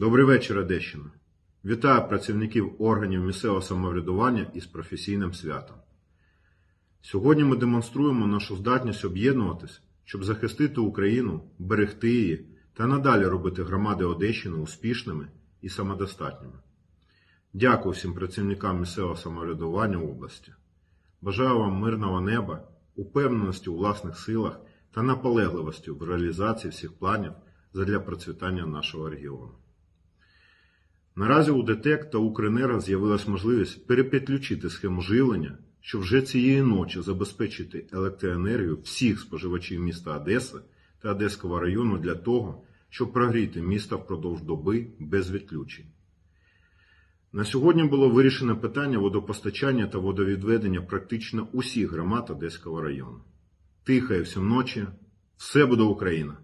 Добрий вечір, Одещина. Вітаю працівників органів місцевого самоврядування із професійним святом. Сьогодні ми демонструємо нашу здатність об'єднуватись, щоб захистити Україну, берегти її та надалі робити громади Одещини успішними і самодостатніми. Дякую всім працівникам місцевого самоврядування області. Бажаю вам мирного неба, упевненості у власних силах та наполегливості в реалізації всіх планів задля процвітання нашого регіону. Наразі у ДТЕК та Укренерго з'явилась можливість перепідключити схему живлення, щоб вже цієї ночі забезпечити електроенергію всіх споживачів міста Одеси та Одеського району для того, щоб прогріти місто впродовж доби без відключень. На сьогодні було вирішено питання водопостачання та водовідведення практично усіх громад Одеського району. Тихої всім ночі, все буде Україна!